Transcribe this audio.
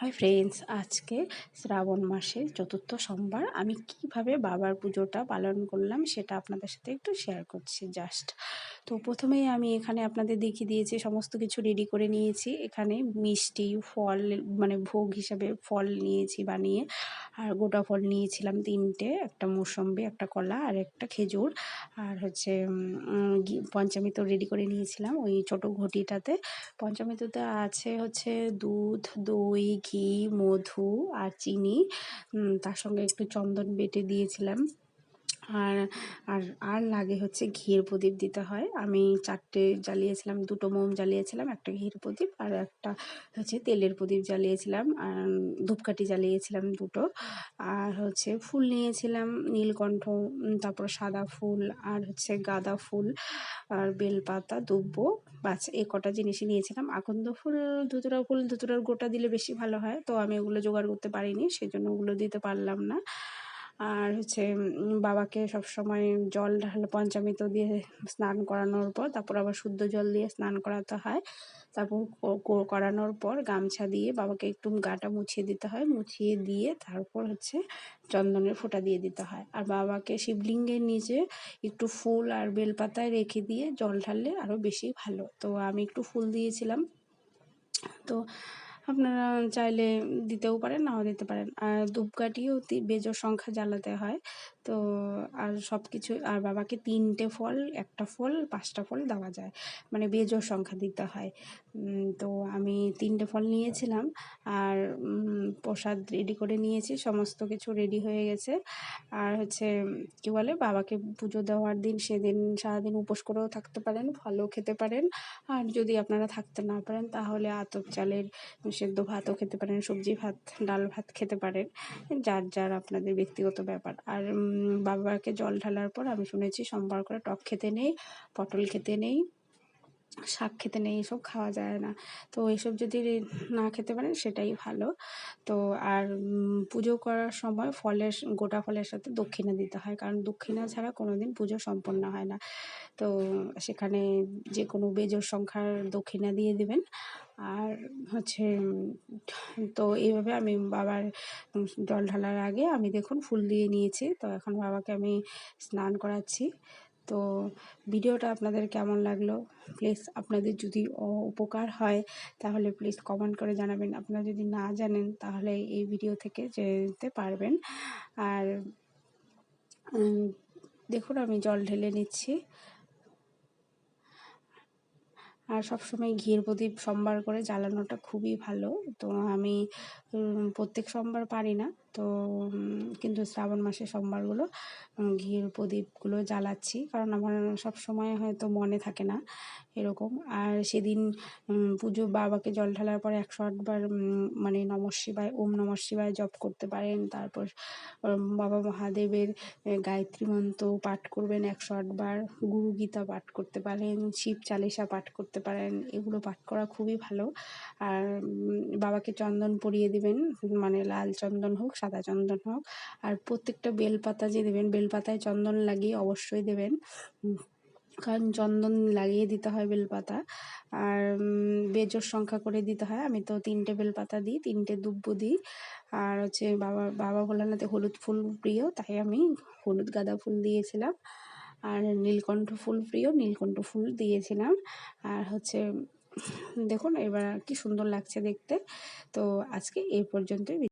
Hi friends আজকে শ্রাবণ মাসের চতুর্থ সোমবার। আমি কীভাবে বাবার পুজোটা পালন করলাম সেটা আপনাদের সাথে একটু শেয়ার করছি জাস্ট তো প্রথমেই আমি এখানে আপনাদের দেখিয়ে দিয়েছি, সমস্ত কিছু রেডি করে নিয়েছি। এখানে মিষ্টি, ফল মানে ভোগ হিসাবে ফল নিয়েছি বানিয়ে। আর গোটা ফল নিয়েছিলাম তিনটে, একটা মৌসম্বি, একটা কলা আর একটা খেজুর। আর হচ্ছে পঞ্চামৃত রেডি করে নিয়েছিলাম ওই ছোটো ঘটিটাতে। পঞ্চামৃততে আছে হচ্ছে দুধ, দই, ঘি, মধু আর চিনি। তার সঙ্গে একটু চন্দন বেটে দিয়েছিলাম। আর আর আর লাগে হচ্ছে ঘির প্রদীপ দিতে হয়। আমি চারটে জ্বালিয়েছিলাম, দুটো মোম জ্বালিয়েছিলাম, একটা ঘির প্রদীপ আর একটা হচ্ছে তেলের প্রদীপ জ্বালিয়েছিলাম। আর ধূপকাঠি জ্বালিয়েছিলাম দুটো। আর হচ্ছে ফুল নিয়েছিলাম, নীলকণ্ঠ তারপর সাদা ফুল আর হচ্ছে গাঁদা ফুল আর বেলপাতা, দুব্ব। বাস এই কটা জিনিসই নিয়েছিলাম। আকন্দ ফুল, ধুতুরা ফুল, ধুতুরার গোটা দিলে বেশি ভালো হয়। তো আমি ওগুলো জোগাড় করতে পারিনি, সেজন্য ওগুলো দিতে পারলাম না। আর হচ্ছে বাবাকে সবসময় জল ঢালে, পঞ্চামৃত দিয়ে স্নান করানোর পর, তারপর আবার শুদ্ধ জল দিয়ে স্নান করাতে হয়। তারপর করানোর পর গামছা দিয়ে বাবাকে একটু গাটা মুছিয়ে দিতে হয়। মুছিয়ে দিয়ে তারপর হচ্ছে চন্দনের ফোঁটা দিয়ে দিতে হয়। আর বাবাকে শিবলিঙ্গের নিচে একটু ফুল আর বেলপাতায় রেখে দিয়ে জল ঢাললে আরও বেশি ভালো। তো আমি একটু ফুল দিয়েছিলাম। তো আপনারা চাইলে দিতেও পারেন, নাও দিতে পারেন। আর ধূপকাঠিও বেজোর সংখ্যা জ্বালাতে হয়। তো আর সব কিছু আর বাবাকে তিনটে ফল, একটা ফল, পাঁচটা ফল দেওয়া যায়। মানে বেজোর সংখ্যা দিতে হয়। তো আমি তিনটে ফল নিয়েছিলাম। আর প্রসাদ রেডি করে নিয়েছি, সমস্ত কিছু রেডি হয়ে গেছে। আর হচ্ছে, কী বলে, বাবাকে পুজো দেওয়ার দিন সেদিন সারাদিন উপোস করেও থাকতে পারেন, ফলও খেতে পারেন। আর যদি আপনারা থাকতে না পারেন, তাহলে আতপ চালের সেদ্ধ ভাতও খেতে পারেন, সবজি ভাত, ডাল ভাত খেতে পারেন। যার যার আপনাদের ব্যক্তিগত ব্যাপার। আর বাবাকে জল ঢালার পর আমি শুনেছি, সোমবার করে টক খেতে নেই, পটল খেতে নেই। শাক খেতে নেই, এসব খাওয়া যায় না। তো এসব যদি না খেতে পারেন, সেটাই ভালো। তো আর পুজো করার সময় ফলের গোটা ফলের সাথে দক্ষিণা দিতে হয়। কারণ দক্ষিণা ছাড়া কোনো দিন পুজো সম্পন্ন হয় না। তো সেখানে যে কোনো বেজোর সংখ্যার দক্ষিণা দিয়ে দেবেন। আর হচ্ছে তো এইভাবে আমি বাবার জল ঢালার আগে আমি দেখুন ফুল দিয়ে নিয়েছি। তো এখন বাবাকে আমি স্নান করাচ্ছি। তো ভিডিওটা আপনাদের কেমন লাগল? প্লিজ আপনাদের যদি উপকার হয়, তাহলে প্লিজ কমেন্ট করে জানাবেন। আপনারা যদি না জানেন, তাহলে এই ভিডিও থেকে যেতে পারবেন। আর দেখুন, আমি জল ঢেলে নিচ্ছি। আর সবসময় ঘির প্রদীপ সোমবার করে জ্বালানোটা খুবই ভালো। তো আমি প্রত্যেক সোমবার পারি না। তো কিন্তু শ্রাবণ মাসে সোমবারগুলো ঘির প্রদীপগুলো জ্বালাচ্ছি। কারণ আমার সব সময় হয়তো মনে থাকে না এরকম। আর সেদিন পুজো বাবাকে জল ঢালার পর একশো আটবার মানে নম শিবায়, ওম নম শিবায় জপ করতে পারেন। তারপর বাবা মহাদেবের গায়ত্রী মন্ত্র পাঠ করবেন একশো আটবার গুরু গীতা পাঠ করতে পারেন, শিব চালিসা পাঠ করতে পারেন। এগুলো পাঠ করা খুবই ভালো। আর বাবাকে চন্দন পরিয়ে দিবেন মানে লাল চন্দন হোক সাদা চন্দন হোক। আর প্রত্যেকটা বেলপাতা যে দেবেন, বেলপাতায় চন্দন লাগিয়ে অবশ্যই দেবেন। কারণ চন্দন লাগিয়ে দিতে হয় বেলপাতা। আর বেজোর সংখ্যা করে দিতে হয়। আমি তো তিনটে বেলপাতা দিই, তিনটে দুব্ব দিই। আর হচ্ছে বাবা বাবা ভোলানাথে হলুদ ফুল প্রিয়, তাই আমি হলুদ গাঁদা ফুল দিয়েছিলাম। আর নীলকণ্ঠ ফুল প্রিয়, নীলকণ্ঠ ফুল দিয়েছিলাম। আর হচ্ছে, দেখুন, এবার কি সুন্দর লাগছে দেখতে। তো আজকে এই পর্যন্তই।